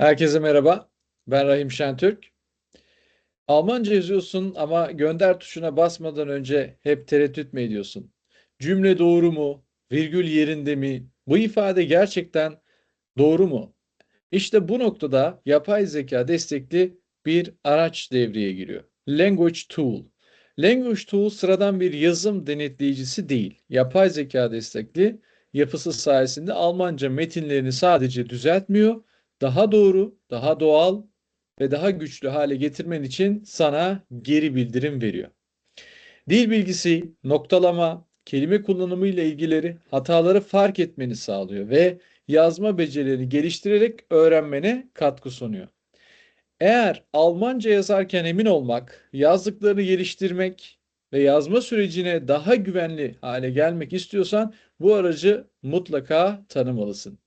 Herkese merhaba. Ben Rahim Şentürk. Almanca yazıyorsun ama gönder tuşuna basmadan önce hep tereddüt mü ediyorsun? Cümle doğru mu? Virgül yerinde mi? Bu ifade gerçekten doğru mu? İşte bu noktada yapay zeka destekli bir araç devreye giriyor. Language Tool. Language Tool sıradan bir yazım denetleyicisi değil. Yapay zeka destekli yapısı sayesinde Almanca metinlerini sadece düzeltmiyor, daha doğru, daha doğal ve daha güçlü hale getirmen için sana geri bildirim veriyor. Dil bilgisi, noktalama, kelime kullanımı ile ilgileri hataları fark etmeni sağlıyor ve yazma becerilerini geliştirerek öğrenmene katkı sunuyor. Eğer Almanca yazarken emin olmak, yazdıklarını geliştirmek ve yazma sürecine daha güvenli hale gelmek istiyorsan bu aracı mutlaka tanımalısın.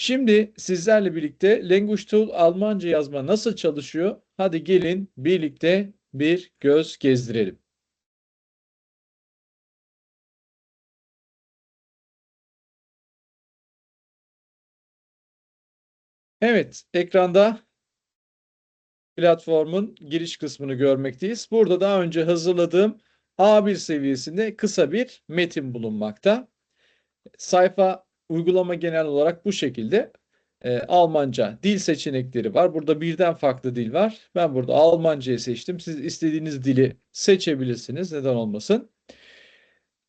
Şimdi sizlerle birlikte Language Tool Almanca yazma nasıl çalışıyor? Hadi gelin birlikte bir göz gezdirelim. Evet, ekranda platformun giriş kısmını görmekteyiz. Burada daha önce hazırladığım A1 seviyesinde kısa bir metin bulunmakta. Sayfa uygulama genel olarak bu şekilde. E, Almanca dil seçenekleri var. Burada birden farklı dil var. Ben burada Almancayı seçtim. Siz istediğiniz dili seçebilirsiniz. Neden olmasın?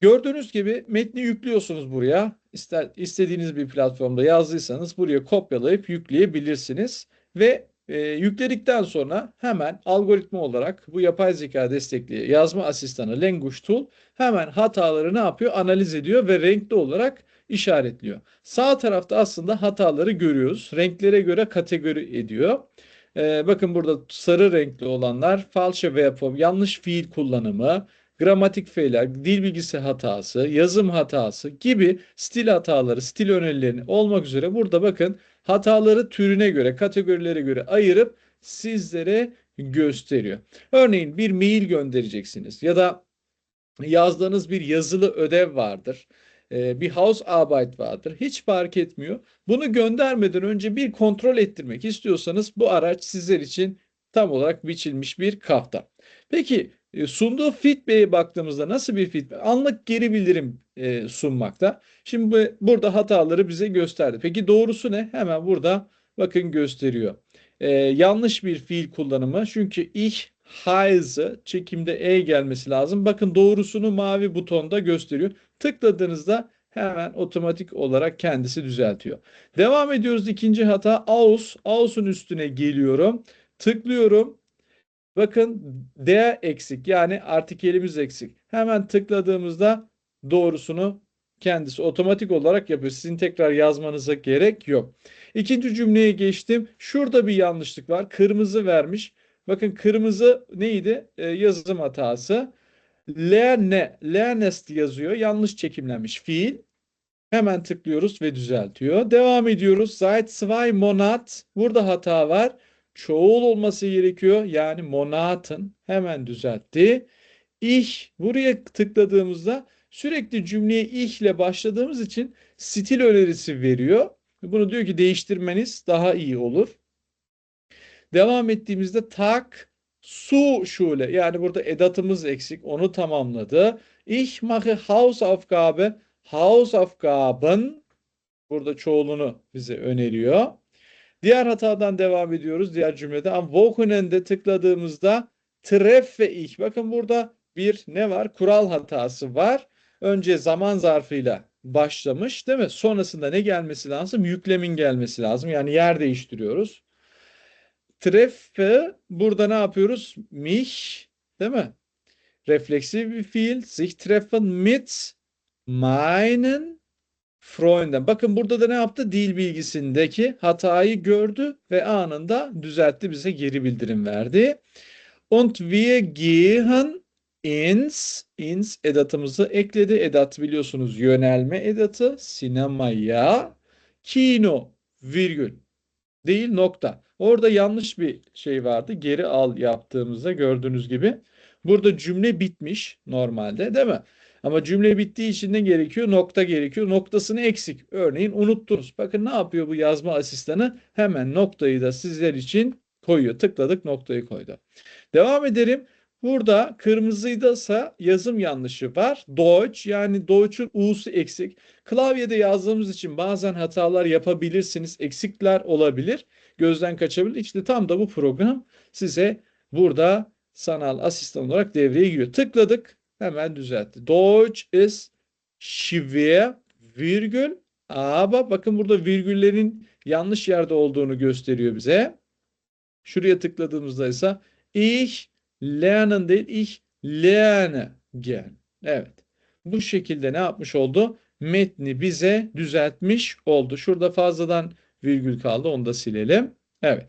Gördüğünüz gibi metni yüklüyorsunuz buraya. İster istediğiniz bir platformda yazdıysanız buraya kopyalayıp yükleyebilirsiniz ve e, yükledikten sonra hemen algoritma olarak bu yapay zeka destekli yazma asistanı Language Tool hemen hataları ne yapıyor? Analiz ediyor ve renkli olarak işaretliyor. Sağ tarafta aslında hataları görüyoruz. Renklere göre kategori ediyor. Ee, bakın burada sarı renkli olanlar false verb, yanlış fiil kullanımı, gramatik feyler, dil bilgisi hatası, yazım hatası gibi stil hataları, stil önerilerini olmak üzere burada bakın hataları türüne göre, kategorilere göre ayırıp sizlere gösteriyor. Örneğin bir mail göndereceksiniz ya da yazdığınız bir yazılı ödev vardır. Bir Hausarbeit vardır. Hiç fark etmiyor. Bunu göndermeden önce bir kontrol ettirmek istiyorsanız bu araç sizler için tam olarak biçilmiş bir kafta. Peki sunduğu feedback'e baktığımızda nasıl bir feedback? Anlık geri bildirim sunmakta. Şimdi burada hataları bize gösterdi. Peki doğrusu ne? Hemen burada bakın gösteriyor. yanlış bir fiil kullanımı. Çünkü ich heiße çekimde e gelmesi lazım. Bakın doğrusunu mavi butonda gösteriyor. Tıkladığınızda hemen otomatik olarak kendisi düzeltiyor. Devam ediyoruz ikinci hata aus. Aus'un üstüne geliyorum. Tıklıyorum. Bakın D eksik yani artikelimiz eksik. Hemen tıkladığımızda doğrusunu kendisi otomatik olarak yapıyor. Sizin tekrar yazmanıza gerek yok. İkinci cümleye geçtim. Şurada bir yanlışlık var. Kırmızı vermiş. Bakın kırmızı neydi? Ee, yazım hatası. Lerne, lernest yazıyor. Yanlış çekimlenmiş fiil. Hemen tıklıyoruz ve düzeltiyor. Devam ediyoruz. Seit zwei Monat. Burada hata var. Çoğul olması gerekiyor. Yani monatın. Hemen düzeltti. Ich. Buraya tıkladığımızda sürekli cümleye ich ile başladığımız için stil önerisi veriyor. Bunu diyor ki değiştirmeniz daha iyi olur. Devam ettiğimizde tak Su Schule yani burada edatımız eksik onu tamamladı. Ich mache Hausaufgabe. Hausaufgaben burada çoğulunu bize öneriyor. Diğer hatadan devam ediyoruz. Diğer cümlede am Wochenende tıkladığımızda treffe ich. Bakın burada bir ne var? Kural hatası var. Önce zaman zarfıyla başlamış değil mi? Sonrasında ne gelmesi lazım? Yüklemin gelmesi lazım. Yani yer değiştiriyoruz. Treffe burada ne yapıyoruz? Mich değil mi? Refleksif bir fiil. Sich treffen mit meinen Freunden. Bakın burada da ne yaptı? Dil bilgisindeki hatayı gördü ve anında düzeltti bize geri bildirim verdi. Und wir gehen ins ins edatımızı ekledi. Edat biliyorsunuz yönelme edatı sinemaya kino virgül değil nokta. Orada yanlış bir şey vardı. Geri al yaptığımızda gördüğünüz gibi. Burada cümle bitmiş normalde değil mi? Ama cümle bittiği için ne gerekiyor? Nokta gerekiyor. Noktasını eksik. Örneğin unuttunuz. Bakın ne yapıyor bu yazma asistanı? Hemen noktayı da sizler için koyuyor. Tıkladık noktayı koydu. Devam edelim. Burada kırmızıydasa yazım yanlışı var. Deutsch yani Deutsch'un U'su eksik. Klavyede yazdığımız için bazen hatalar yapabilirsiniz. Eksikler olabilir. Gözden kaçabilir. İşte tam da bu program size burada sanal asistan olarak devreye giriyor. Tıkladık. Hemen düzeltti. Deutsch ist schwer virgül aber bakın burada virgüllerin yanlış yerde olduğunu gösteriyor bize. Şuraya tıkladığımızda ise ich lernen değil ich lerne gern. Evet. Bu şekilde ne yapmış oldu? Metni bize düzeltmiş oldu. Şurada fazladan virgül kaldı. Onu da silelim. Evet.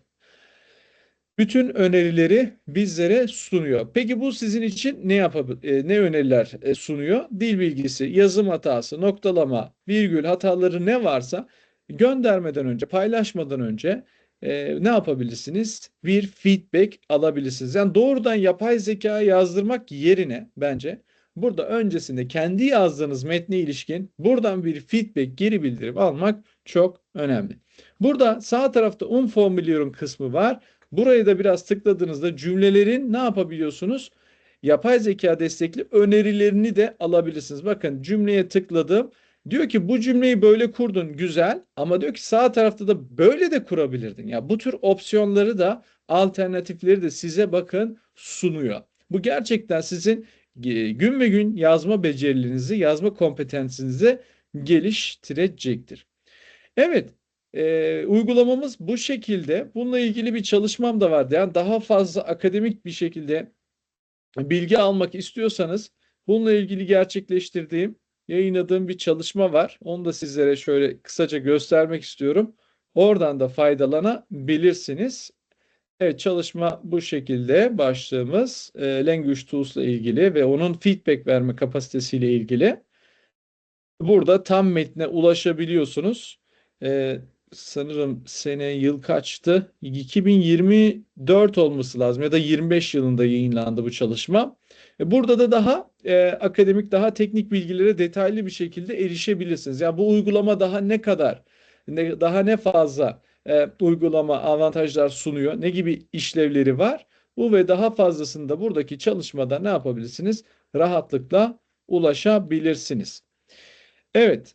Bütün önerileri bizlere sunuyor. Peki bu sizin için ne yapabilir, ne öneriler e, sunuyor? Dil bilgisi, yazım hatası, noktalama, virgül hataları ne varsa göndermeden önce, paylaşmadan önce e, ne yapabilirsiniz? Bir feedback alabilirsiniz. Yani doğrudan yapay zeka yazdırmak yerine bence burada öncesinde kendi yazdığınız metne ilişkin buradan bir feedback, geri bildirim almak çok önemli. Burada sağ tarafta Umformulierung kısmı var. Burayı da biraz tıkladığınızda cümlelerin ne yapabiliyorsunuz? Yapay zeka destekli önerilerini de alabilirsiniz. Bakın cümleye tıkladım. Diyor ki bu cümleyi böyle kurdun güzel ama diyor ki sağ tarafta da böyle de kurabilirdin. Ya bu tür opsiyonları da alternatifleri de size bakın sunuyor. Bu gerçekten sizin gün ve gün yazma becerilerinizi, yazma kompetensinizi geliştirecektir. Evet, e, uygulamamız bu şekilde. Bununla ilgili bir çalışmam da vardı. Yani daha fazla akademik bir şekilde bilgi almak istiyorsanız bununla ilgili gerçekleştirdiğim, yayınladığım bir çalışma var. Onu da sizlere şöyle kısaca göstermek istiyorum. Oradan da faydalanabilirsiniz. Evet çalışma bu şekilde başlığımız e, Language Tools ile ilgili ve onun feedback verme kapasitesiyle ilgili. Burada tam metne ulaşabiliyorsunuz. E, sanırım sene yıl kaçtı? 2024 olması lazım ya da 25 yılında yayınlandı bu çalışma. E, burada da daha e, akademik, daha teknik bilgilere detaylı bir şekilde erişebilirsiniz. Yani bu uygulama daha ne kadar, ne, daha ne fazla e, uygulama avantajlar sunuyor, ne gibi işlevleri var? Bu ve daha fazlasını da buradaki çalışmada ne yapabilirsiniz? Rahatlıkla ulaşabilirsiniz. Evet,